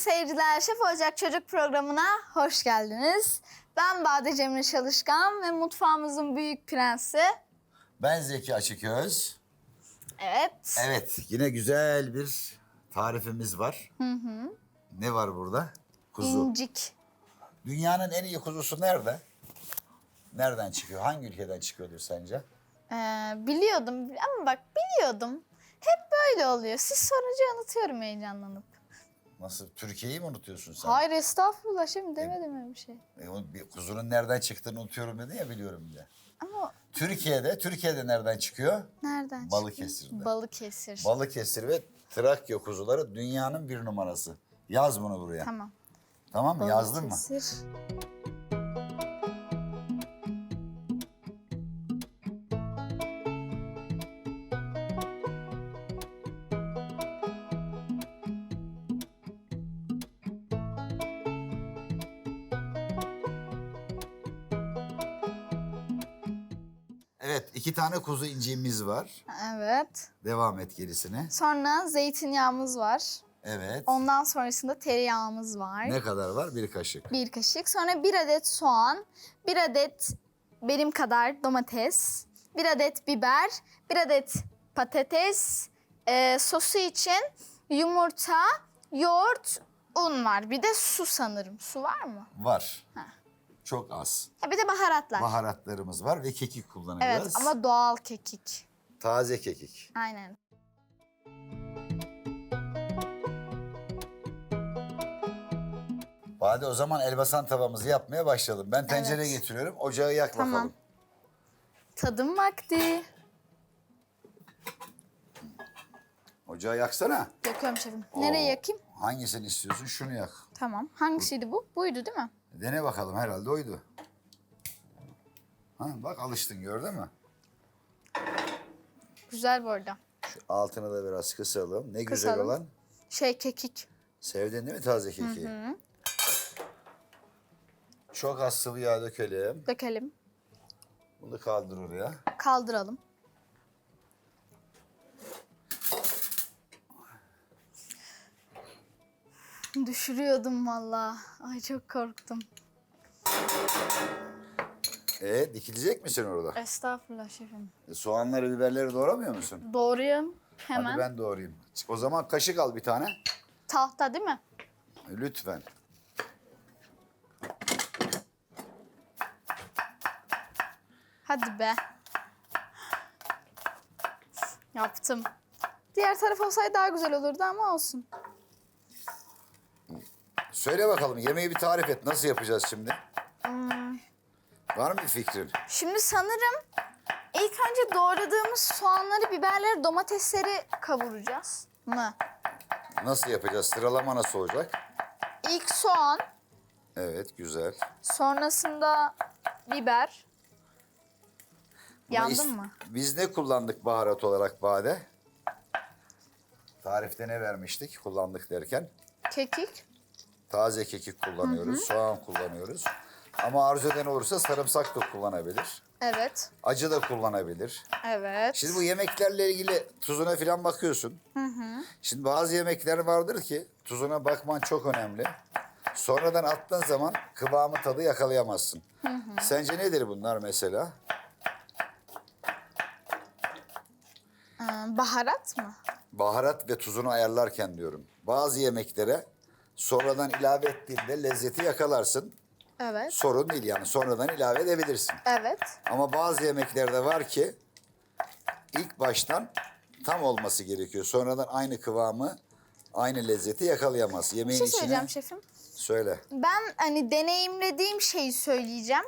seyirciler, Şef Olacak Çocuk programına hoş geldiniz. Ben Bade Cemre Çalışkan ve mutfağımızın büyük prensi. Ben Zeki Açıköz. Evet. Evet, yine güzel bir tarifimiz var. Ne var burada? Kuzu. İncik. Dünyanın en iyi kuzusu nerede? Nereden çıkıyor? Hangi ülkeden çıkıyordur sence? Ee, biliyordum ama bak biliyordum. Hep böyle oluyor. Siz sorunca unutuyorum heyecanlanıp. Nasıl? Türkiye'yi mi unutuyorsun sen? Hayır estağfurullah şimdi demedim öyle bir şey. E, o bir kuzunun nereden çıktığını unutuyorum dedin ya biliyorum diye. Ama Türkiye'de, Türkiye'de nereden çıkıyor? nereden Balıkesir'de. çıktı? Balıkesir. Balıkesir ve Trakya kuzuları dünyanın bir numarası. Yaz bunu buraya. Tamam, Tamam. mı? Yazdın mı? Balıkesir. Evet, iki tane kuzu inciğimiz var. Evet. Devam et gerisine. Sonra zeytinyağımız var. Evet. Ondan sonrasında tereyağımız var. Ne kadar var? Bir kaşık. Bir kaşık. Sonra bir adet soğan, bir adet benim kadar domates, bir adet biber, bir adet patates, e, sosu için yumurta, yoğurt, un var. Bir de su sanırım. Su var mı? Var. Çok az. Ha, bir de baharatlar. Baharatlarımız var ve kekik evet kullanacağız. ama doğal kekik. Taze kekik. Aynen. Bade o zaman elbasan tavamızı yapmaya başlayalım. Ben tencere Evet. getiriyorum. Ocağı yak Tamam. bakalım. Tadım vakti. Ocağı yaksana. Yakıyorum şefim. Nereye Oo. yakayım? Hangisini istiyorsun? Şunu yak. Tamam. Hangisiydi bu? Buydu değil mi? Dene bakalım herhalde oydu. Ha, bak alıştın gördün mü? Güzel bu arada. Şu altını da biraz kısalım. Ne güzel Kısalım. olan. Şey kekik. Sevdin değil mi taze kekiği? Çok az sıvı yağ dökelim. Dökelim. Bunu kaldır oraya. Kaldıralım. Düşürüyordum valla. Ay çok korktum. E dikilecek misin orada? Estağfurullah şefim. E, soğanları, biberleri doğramıyor musun? Doğruyum. Hemen. Hadi ben doğrayayım. O zaman kaşık al bir tane. Tahta değil mi? Lütfen. Hadi be. Yaptım. Diğer taraf olsaydı daha güzel olurdu ama olsun. Söyle bakalım yemeği bir tarif et. Nasıl yapacağız şimdi? Hmm. Var mı bir fikrin? Şimdi sanırım ilk önce doğradığımız soğanları, biberleri, domatesleri kavuracağız mı? Nasıl yapacağız? Sıralama nasıl olacak? İlk soğan, Evet güzel. sonrasında biber. Buna Yandın mı? Biz ne kullandık baharat olarak Bade? Tarifte ne vermiştik kullandık derken? Kekik. Taze kekik kullanıyoruz, soğan kullanıyoruz. Ama arzu eden olursa sarımsak da kullanabilir. Evet. Acı da kullanabilir. Evet. Şimdi bu yemeklerle ilgili tuzuna falan bakıyorsun. Şimdi bazı yemekler vardır ki tuzuna bakman çok önemli. Sonradan attığın zaman kıvamı tadı yakalayamazsın. Sence nedir bunlar mesela? Ee, baharat mı? Baharat ve tuzunu ayarlarken diyorum. Bazı yemeklere sonradan ilave ettiğinde lezzeti yakalarsın. Evet. Sorun değil yani sonradan ilave edebilirsin. Evet. Ama bazı yemeklerde var ki ilk baştan tam olması gerekiyor. Sonradan aynı kıvamı, aynı lezzeti yakalayamaz. Bir Yemeğin şey içine söyleyeceğim şefim. söyle. Ben hani deneyimlediğim şeyi söyleyeceğim.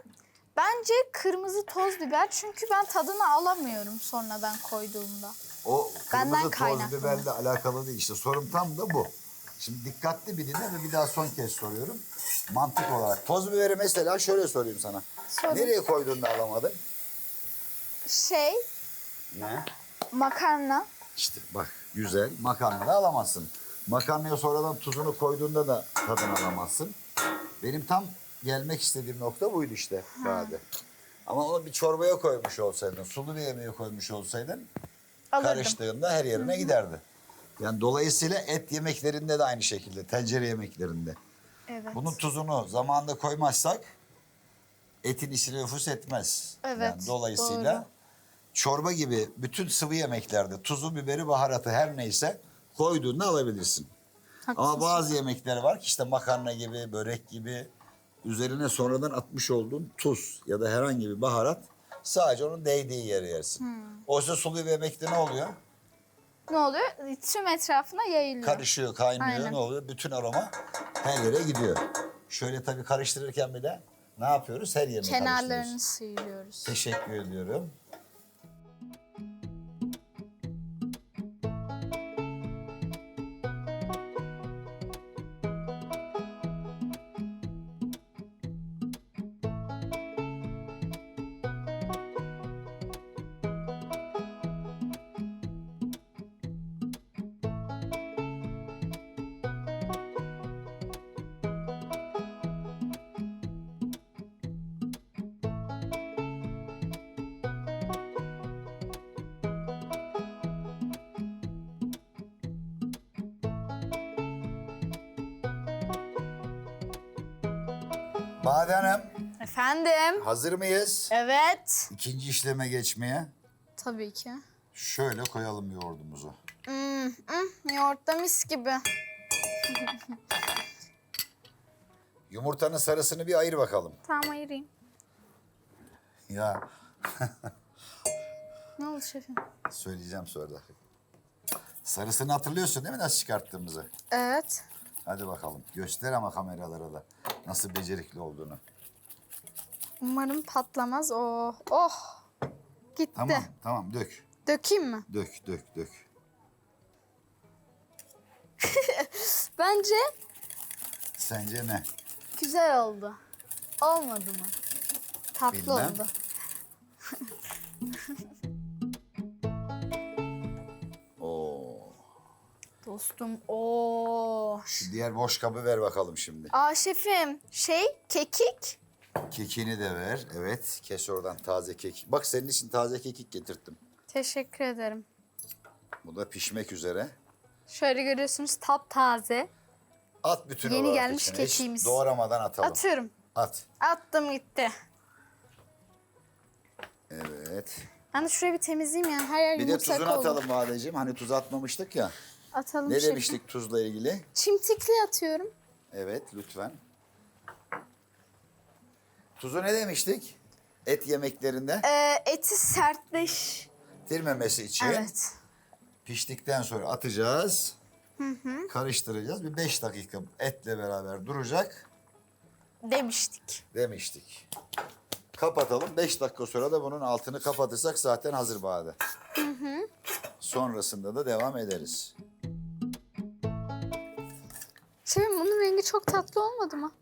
Bence kırmızı toz biber çünkü ben tadını alamıyorum sonradan koyduğumda. O Benden kırmızı toz kaynaklı. biberle alakalı değil. İşte sorun tam da bu. Şimdi dikkatli bir dinle ve bir daha son kez soruyorum. Mantık olarak. Toz biberi mesela şöyle sorayım sana. Sorun. Nereye koyduğunda alamadın? Şey, Ne? makarna. İşte bak güzel. Makarnada alamazsın. Makarnaya sonradan tuzunu koyduğunda da tadını alamazsın. Benim tam gelmek istediğim nokta buydu işte Bade. Ama onu bir çorbaya koymuş olsaydın, sulu bir yemeğe koymuş olsaydın Alırdım. karıştığında her yerine giderdi. Yani dolayısıyla et yemeklerinde de aynı şekilde, tencere yemeklerinde. Evet. Bunun tuzunu zamanında koymazsak etin içine nüfus etmez. Evet, Yani dolayısıyla doğru. çorba gibi bütün sıvı yemeklerde tuzu, biberi, baharatı her neyse koyduğunda alabilirsin. Ama Haklısın. bazı yemekler var ki işte makarna gibi, börek gibi üzerine sonradan atmış olduğun tuz ya da herhangi bir baharat sadece onun değdiği yere yersin. Hmm. Oysa sulu bir yemekte ne oluyor? Ne oluyor? Tüm etrafına yayılıyor. Karışıyor, kaynıyor Aynen. ne oluyor? Bütün aroma her yere gidiyor. Şöyle tabii karıştırırken bir de ne yapıyoruz? Her yerine Kenarlarını karıştırıyoruz. sıyırıyoruz. Teşekkür ediyorum. Bade Hanım, Efendim? hazır mıyız? Evet. İkinci işleme geçmeye. Tabii ki. Şöyle koyalım yoğurdumuzu. Hmm, hmm, yoğurtta mis gibi. Yumurtanın sarısını bir ayır bakalım. Tamam ayırayım. Ya Ne oldu şefim? söyleyeceğim sonra. Sarısını hatırlıyorsun değil mi nasıl çıkarttığımızı? Evet. Hadi bakalım. Göster ama kameralara da nasıl becerikli olduğunu. Umarım patlamaz. Oh, oh. Gitti. Tamam, tamam. Dök. Dökeyim mi? Dök, dök, dök. Bence Sence ne? güzel oldu. Olmadı mı? Tatlı Bilmem. oldu. Dostum, o. Diğer boş kabı ver bakalım şimdi. Aa şefim, şey, kekik. Kekini de ver. Evet. Kes oradan taze kekik. Bak senin için taze kekik getirttim. Teşekkür ederim. Bu da pişmek üzere. Şöyle görüyorsunuz taptaze. At bütün Yeni olarak gelmiş içine. Hiç kekiğimiz. doğramadan atalım. Atıyorum. At. Attım gitti. Evet. Ben de şurayı bir temizleyeyim ya. Her yer Bir de yumurtak tuzunu oldu. atalım Badeciğim. Hani tuz atmamıştık ya. Atalım Ne şefim. demiştik tuzla ilgili? Çimtikli atıyorum. Evet lütfen. Tuzu ne demiştik? Et yemeklerinde Ee, eti sertleş. tirmemesi için Evet. piştikten sonra atacağız. Karıştıracağız. Bir beş dakika etle beraber duracak Demiştik. demiştik. Kapatalım. Beş dakika sonra da bunun altını kapatırsak zaten hazır bade. Sonrasında da devam ederiz. Şefim bunun rengi çok tatlı olmadı mı?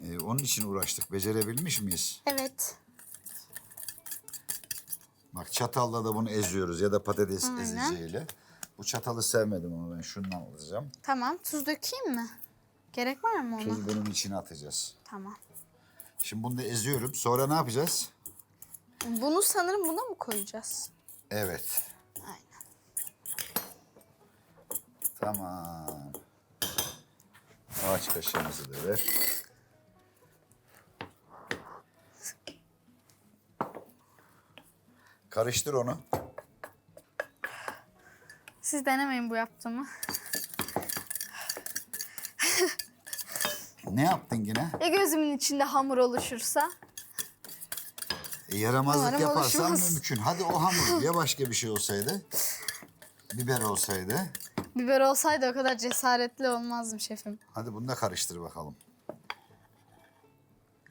Ee, onun için uğraştık. Becerebilmiş miyiz? Evet. Bak çatalla da bunu eziyoruz ya da patates Aynen. eziciyle. Bu çatalı sevmedim ama ben şundan alacağım. Tamam. Tuz dökeyim mi? Gerek var mı ona? Tuz bunun içine atacağız. Tamam. Şimdi bunu da eziyorum. Sonra ne yapacağız? Bunu sanırım buna mı koyacağız? Evet. Aynen. Tamam. Ağaç kaşığımızı da ver. Karıştır onu. Siz denemeyin bu yaptığımı. Ne yaptın yine? Ya gözümün içinde hamur oluşursa? E, yaramazlık Umarım yaparsan oluşmaz. mümkün. Hadi o hamur ya başka bir şey olsaydı? Biber olsaydı. Biber olsaydı o kadar cesaretli olmazdım şefim. Hadi bunu da karıştır bakalım.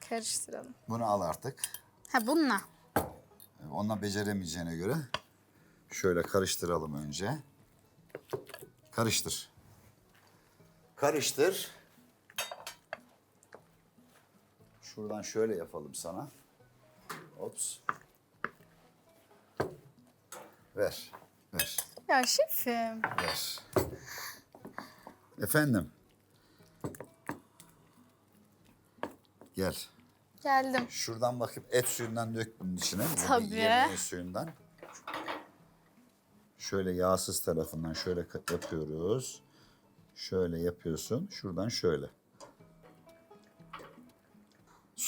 Karıştıralım. Bunu al artık. Ha bununla. Onunla beceremeyeceğine göre şöyle karıştıralım önce. Karıştır. Karıştır. Şuradan şöyle yapalım sana. Ops. Ver. Ver. Ya şefim. Ver. Efendim. Gel. Geldim. Şuradan bakıp et suyundan dök bunun içine. Tabii. Yemeğin suyundan. Şöyle yağsız tarafından şöyle yapıyoruz. Şöyle yapıyorsun. Şuradan şöyle.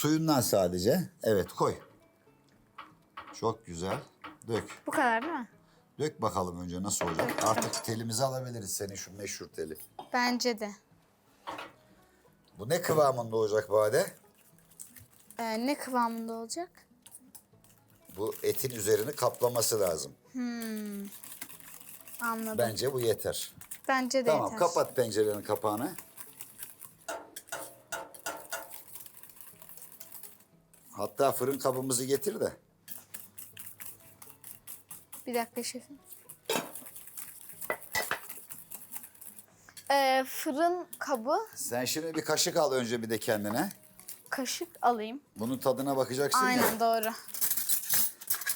Suyundan sadece. Evet koy. Çok güzel. Dök. Bu kadar değil mi? Dök bakalım önce nasıl olacak. Artık telimizi alabiliriz senin şu meşhur teli. Bence de. Bu ne kıvamında olacak Bade? Ee, ne kıvamında olacak? Bu etin üzerini kaplaması lazım. Anladım. Bence bu yeter. Bence de Tamam yeter. kapat pencerenin kapağını. Hatta fırın kabımızı getir de. Bir dakika şefim. Ee, fırın kabı, Sen şimdi bir kaşık al önce bir de kendine. kaşık alayım. Bunun tadına bakacaksın ya. Aynen doğru.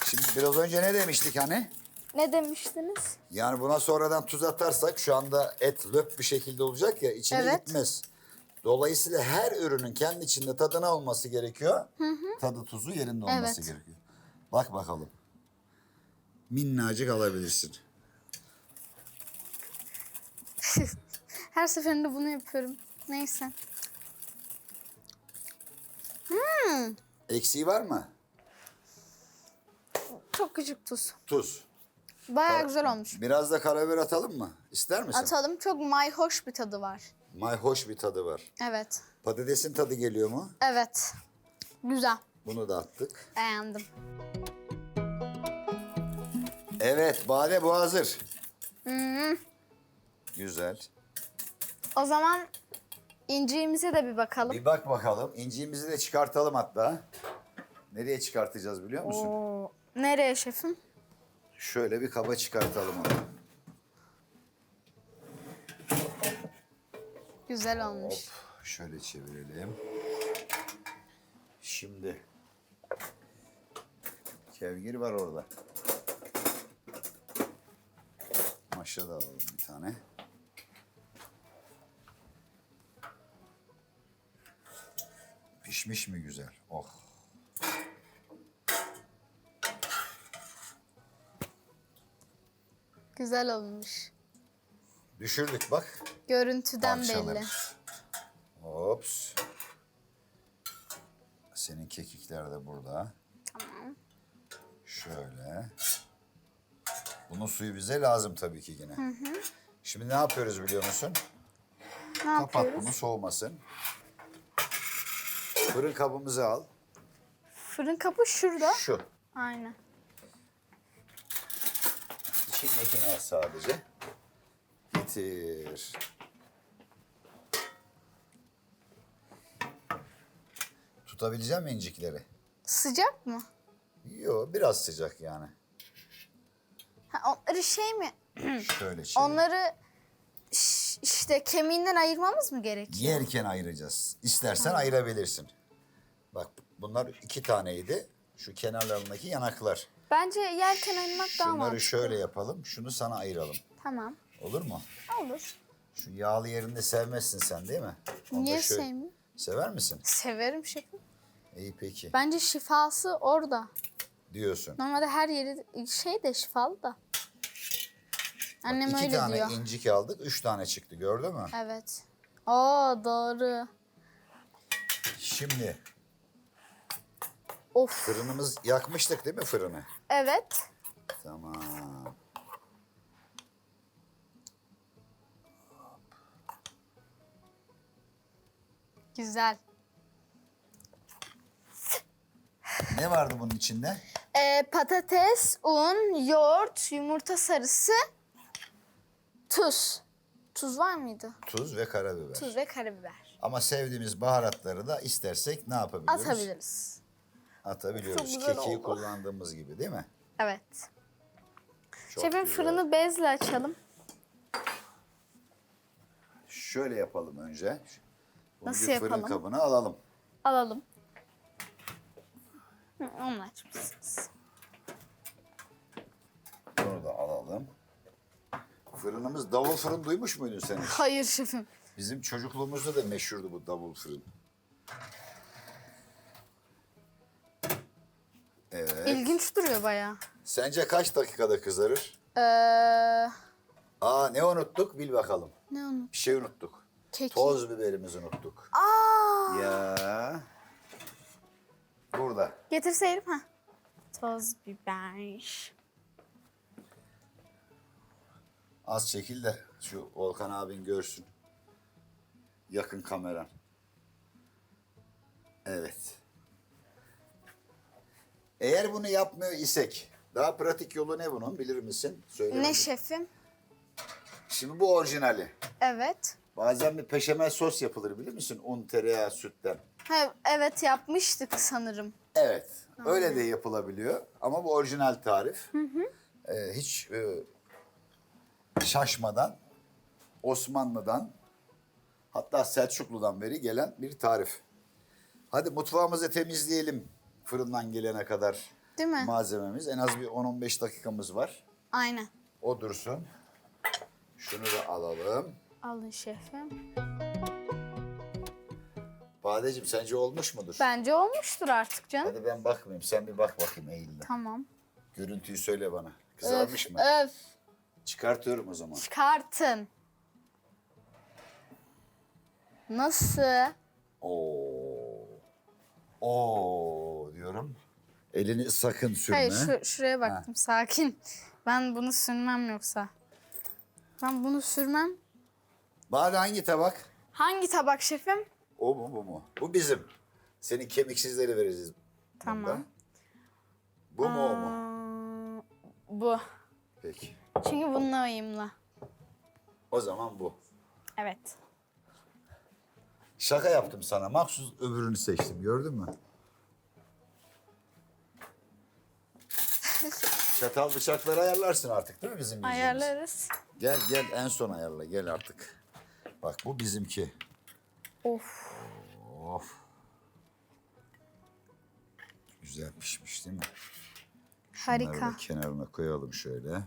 Şimdi biraz önce ne demiştik hani? Ne demiştiniz? Yani buna sonradan tuz atarsak şu anda et löp bir şekilde olacak ya içine Evet. gitmez. Dolayısıyla her ürünün kendi içinde tadına olması gerekiyor. Tadı tuzu yerinde olması Evet. gerekiyor. Bak bakalım. Minnacık alabilirsin. Her seferinde bunu yapıyorum. Neyse. Eksiği var mı? Çok küçük tuz. Tuz. Baya güzel olmuş. Biraz da karabiber atalım mı? İster misin? Atalım. Çok mayhoş bir tadı var. Mayhoş bir tadı var. Evet. Patatesin tadı geliyor mu? Evet. Güzel. Bunu da attık. Beğendim. Evet, bade bu hazır. Hmm. Güzel. O zaman inciğimize de bir bakalım. Bir bak bakalım. İnciğimizi de çıkartalım hatta. Nereye çıkartacağız biliyor musun? Oo. Nereye şefim? Şöyle bir kaba çıkartalım onu. Güzel olmuş. Şöyle çevirelim. Şimdi kevgir var orada. Maşa da alalım bir tane. Pişmiş mi güzel? Oh. Güzel olmuş. Düşürdük bak. Görüntüden belli. Hops. Senin kekikler de burada. Tamam. Şöyle. Bunun suyu bize lazım tabii ki yine. Şimdi ne yapıyoruz biliyor musun? Ne Kapat yapıyoruz? bunu soğumasın. Fırın kabımızı al. Fırın kapı şurada. Şu. Aynen. İçindekini al sadece. Getir. Tutabilecek misin incikleri? Sıcak mı? Yok biraz sıcak yani. Ha, onları şey mi? Şöyle çevir. Onları ş- işte kemiğinden ayırmamız mı gerekiyor? Yerken ayıracağız. İstersen ayırabilirsin. Bak bunlar iki taneydi. Şu kenarlarındaki yanaklar. Bence yerken ayırmak daha Şunları mantıklı. şöyle yapalım. Şunu sana ayıralım. Tamam. Olur mu? Olur. Şu yağlı yerinde sevmezsin sen değil mi? Onu da Niye şöyle- sevmeyeyim? Sever misin? Severim şefim. İyi peki. Bence şifası orada. Diyorsun. Normalde her yeri şey de şifalı da. Annem İki öyle tane diyor. incik aldık. Üç tane çıktı gördün mü? Evet. Aa doğru. Şimdi Of. fırınımız yakmıştık değil mi fırını? Evet. Tamam. Güzel. Ne vardı bunun içinde? Ee, patates, un, yoğurt, yumurta sarısı, tuz. Tuz var mıydı? Tuz ve karabiber. Tuz ve karabiber. Ama sevdiğimiz baharatları da istersek ne yapabiliyoruz? Atabiliriz. Atabiliyoruz. Çok güzel Kekiği oldu. kullandığımız gibi değil mi? Evet. Çok Şefim güzel. fırını bezle açalım. Şöyle yapalım önce. Bunu Nasıl bir fırın yapalım? kabına alalım. Alalım. Hı, onu açmışsınız. Bunu da alalım. Fırınımız davul fırın duymuş muydun sen hiç? Hayır şefim. Bizim çocukluğumuzda da meşhurdu bu davul fırın. Evet. İlginç duruyor bayağı. Sence kaç dakikada kızarır? Ee, Aa ne unuttuk bil bakalım. ne onu? Bir şey unuttuk. Kekik. Toz biberimizi unuttuk. Aa, Ya. Burada. getirseydim ha. Toz biber. Az çekil de şu Volkan abin görsün. Yakın kameran. Evet. Eğer bunu yapmıyor isek daha pratik yolu ne bunun bilir misin? Söyle. Ne şefim? Şimdi bu orijinali. Evet. Bazen bir peşemel sos yapılır bilir misin? Un, tereyağı, sütten. Ha, evet yapmıştık sanırım. Evet. Öyle de yapılabiliyor. Ama bu orijinal tarif. Ee, hiç e, şaşmadan Osmanlı'dan hatta Selçuklu'dan beri gelen bir tarif. Hadi mutfağımızı temizleyelim fırından gelene kadar Değil mi? malzememiz. En az bir 10-15 dakikamız var. Aynen. O dursun. Şunu da alalım. Alın şefim. Badeciğim sence olmuş mudur? Bence olmuştur artık canım. Hadi ben bakmayayım. Sen bir bak bakayım eğilde. Tamam. Görüntüyü söyle bana. Kızarmış öf, mı? Öf. Çıkartıyorum o zaman. Çıkartın. Nasıl? Oo. Oo diyorum. Elini sakın sürme. Hayır şu, şuraya baktım sakin. Ben bunu sürmem yoksa. Ben bunu sürmem. Bari hangi tabak? Hangi tabak şefim? O mu bu mu? Bu bizim. Senin kemiksizleri vereceğiz. Tamam. bunda. Bu mu o mu? Bu. Peki. Çünkü bununla uyumlu. O zaman bu. Evet. Şaka yaptım sana. Maksus öbürünü seçtim. Gördün mü? Çatal bıçakları ayarlarsın artık değil mi bizim yiyeceğimiz? Ayarlarız. Gel gel en son ayarla gel artık. Bak bu bizimki. Of. Of. Güzel pişmiş değil mi? Harika. da kenarına koyalım şöyle.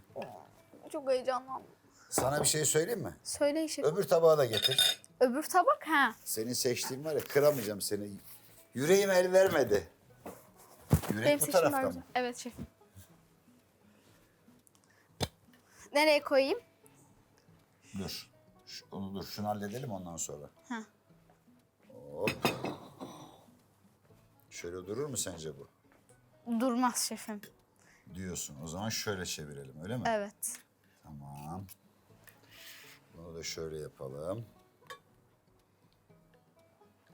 Çok heyecanlandım. Sana bir şey söyleyeyim mi? Söyleyin şefim. Öbür tabağı da getir. Öbür tabak ha. Senin seçtiğin var ya kıramayacağım seni. Yüreğim el vermedi. Yürek Benim bu seçim tarafta mı? Evet şefim. Nereye koyayım? Dur. Şu- onu dur. Şunu halledelim ondan sonra. Ha. Hop. Şöyle durur mu sence bu? Durmaz şefim. Diyorsun. O zaman şöyle çevirelim öyle mi? Evet. Tamam. Bunu da şöyle yapalım.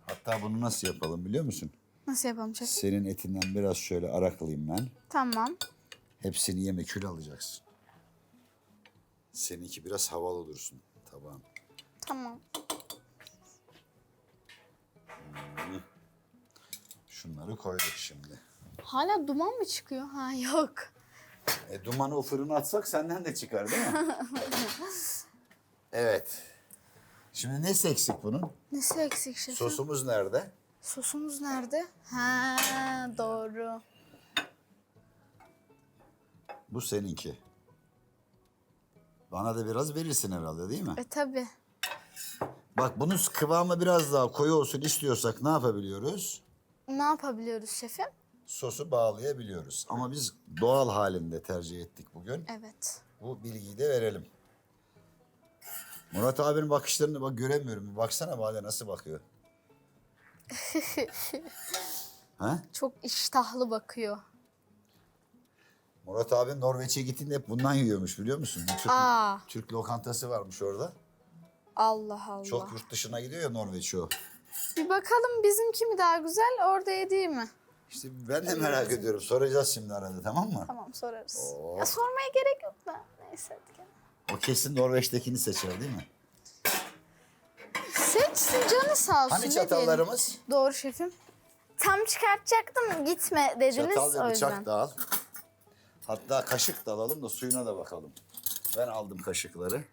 Hatta bunu nasıl yapalım biliyor musun? Nasıl yapalım şefim? Senin etinden biraz şöyle araklayayım ben. Tamam. Hepsini yeme kül alacaksın. Seninki biraz havalı dursun tabağın. Tamam. Şunları koyduk şimdi. Hala duman mı çıkıyor? Ha yok. E, dumanı o fırına atsak senden de çıkar değil mi? evet. Şimdi ne eksik bunun? Nesi eksik şefim? Sosumuz nerede? Sosumuz nerede? Ha doğru. Bu seninki. Bana da biraz verirsin herhalde değil mi? E tabi. Bak bunun kıvamı biraz daha koyu olsun istiyorsak ne yapabiliyoruz? Ne yapabiliyoruz şefim? Sosu bağlayabiliyoruz. Ama biz doğal halinde tercih ettik bugün. Evet. Bu bilgiyi de verelim. Murat abinin bakışlarını bak göremiyorum. Bir baksana bana nasıl bakıyor. ha? Çok iştahlı bakıyor. Murat abin Norveç'e gittiğinde hep bundan yiyormuş biliyor musun? Bir Türk, Aa. Türk lokantası varmış orada. Allah Allah. Çok yurt dışına gidiyor ya Norveç o. Bir bakalım bizimki mi daha güzel orada yediği mi? İşte ben de merak ediyorum. Soracağız şimdi arada tamam mı? Tamam sorarız. Oo. Ya sormaya gerek yok da. Neyse hadi gel. O kesin Norveç'tekini seçer değil mi? Seçsin canı sağ olsun. Hani ne diyelim. çatallarımız? Doğru şefim. Tam çıkartacaktım gitme dediniz Çatal o ve yüzden. bıçak da al. Hatta kaşık da alalım da suyuna da bakalım. Ben aldım kaşıkları.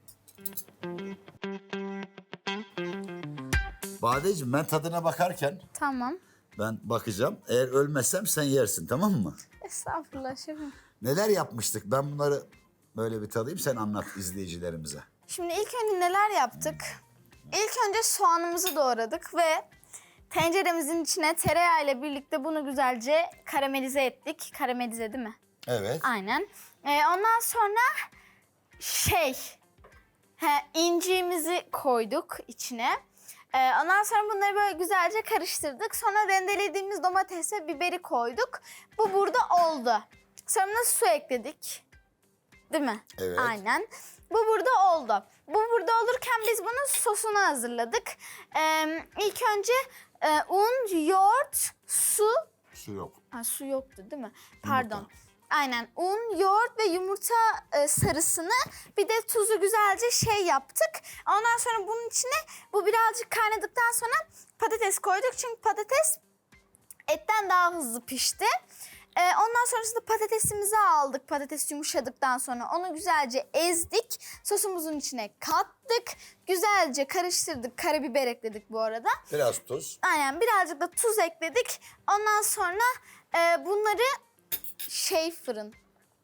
Badeciğim ben tadına bakarken Tamam. ben bakacağım. Eğer ölmezsem sen yersin tamam mı? Estağfurullah şefim. Neler yapmıştık? Ben bunları böyle bir tadayım sen anlat izleyicilerimize. Şimdi ilk önce neler yaptık? İlk önce soğanımızı doğradık ve tenceremizin içine tereyağı ile birlikte bunu güzelce karamelize ettik. Karamelize değil mi? Evet. Aynen. Ee, ondan sonra şey he, inciğimizi koyduk içine. Ee, ondan sonra bunları böyle güzelce karıştırdık. Sonra rendelediğimiz domates ve biberi koyduk. Bu burada oldu. Sonra su ekledik. Değil mi? Evet. Aynen. Bu burada oldu. Bu burada olurken biz bunun sosunu hazırladık. Ee, ilk önce e, un, yoğurt, su, Su yok. Ha, su yoktu değil mi? Pardon. Yumurta. Aynen un, yoğurt ve yumurta e, sarısını bir de tuzu güzelce şey yaptık. Ondan sonra bunun içine bu birazcık kaynadıktan sonra patates koyduk. Çünkü patates etten daha hızlı pişti. E, ondan sonrasında patatesimizi aldık. Patates yumuşadıktan sonra onu güzelce ezdik. Sosumuzun içine kattık. Güzelce karıştırdık. Karabiber ekledik bu arada. Biraz tuz. Aynen birazcık da tuz ekledik. Ondan sonra e, bunları şey fırın,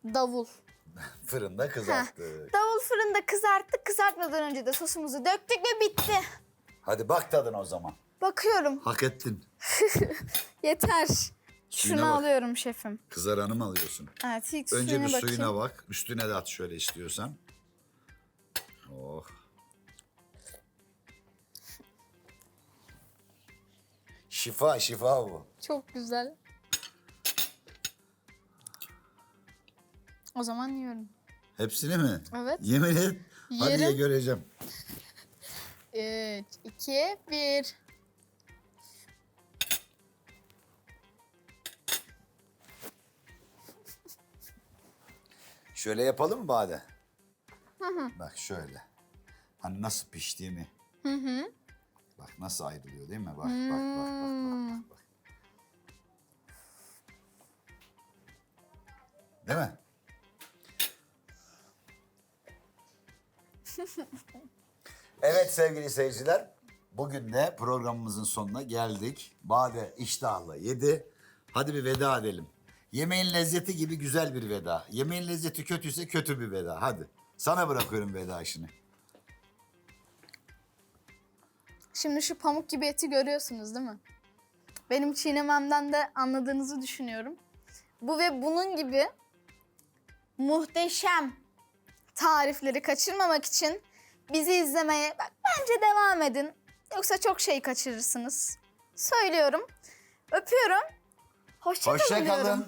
davul. Fırında kızarttık. davul fırında kızarttık. Kızartmadan önce de sosumuzu döktük ve bitti. Hadi bak tadına o zaman. Bakıyorum. Hak ettin. Yeter. Suyuna Şunu bak. alıyorum şefim. Kızaranı mı alıyorsun? Evet ilk Önce suyuna bir bakayım. suyuna bak. Üstüne de at şöyle istiyorsan. Oh. Şifa şifa bu. Çok güzel. O zaman yiyorum. Hepsini mi? Evet. Yemin et. Hadi ye Yerim. göreceğim. 3, 2, 1. Şöyle yapalım mı Bade? Bak şöyle. Hani nasıl piştiğini. Bak nasıl ayrılıyor değil mi? Bak bak bak bak bak bak. bak. Değil mi? Evet sevgili seyirciler. Bugün de programımızın sonuna geldik. Bade iştahla yedi. Hadi bir veda edelim. Yemeğin lezzeti gibi güzel bir veda. Yemeğin lezzeti kötüyse kötü bir veda. Hadi. Sana bırakıyorum veda işini. Şimdi şu pamuk gibi eti görüyorsunuz değil mi? Benim çiğnememden de anladığınızı düşünüyorum. Bu ve bunun gibi muhteşem tarifleri kaçırmamak için bizi izlemeye bak, bence devam edin. Yoksa çok şey kaçırırsınız. Söylüyorum. Öpüyorum. Hoşça, Hoşça kalın kalın.